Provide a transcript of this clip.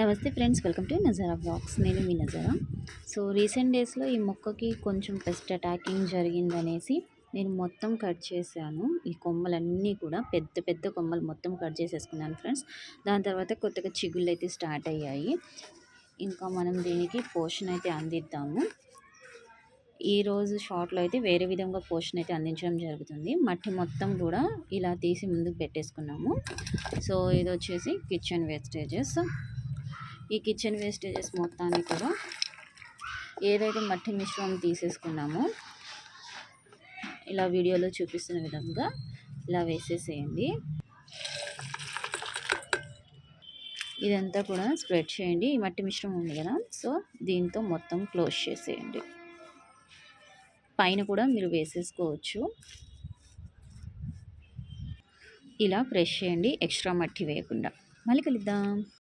నమస్తే friends welcome to Nazara blogs. నేను మీ నజారా. సో రీసెంట్ డేస్లో ఈ మొక్కకి కొంచెం పెస్ట్ అటాకింగ్ జరిగిందనేసి నేను మొత్తం కట్ చేశాను. ఈ కొమ్మలన్నీ కూడా పెద్ద పెద్ద కొమ్మలు మొత్తం కట్ చేసేసుకున్నాను ఫ్రెండ్స్. దాని తర్వాత కొత్తగా చిగుళ్ళు అయితే స్టార్ట్ అయ్యాయి. ఇంకా మనం దీనికి పోషణ అయితే అందిద్దాము. ఈరోజు షార్ట్లో అయితే వేరే విధంగా పోషన్ అయితే అందించడం జరుగుతుంది. మట్టి మొత్తం కూడా ఇలా తీసి ముందుకు పెట్టేసుకున్నాము. సో ఇది వచ్చేసి కిచెన్ వేస్టేజెస్. ఈ కిచెన్ వేస్టేజెస్ మొత్తాన్ని కూడా ఏదైతే మట్టి మిశ్రమం తీసేసుకున్నామో ఇలా వీడియోలో చూపిస్తున్న విధంగా ఇలా వేసేసేయండి. ఇదంతా కూడా స్ప్రెడ్ చేయండి. ఈ మట్టి మిశ్రమం ఉంది కదా సో దీంతో మొత్తం క్లోజ్ చేసేయండి. పైన కూడా మీరు వేసేసుకోవచ్చు. ఇలా ప్రెష్ చేయండి ఎక్స్ట్రా మట్టి వేయకుండా. మళ్ళీ కలుద్దాం.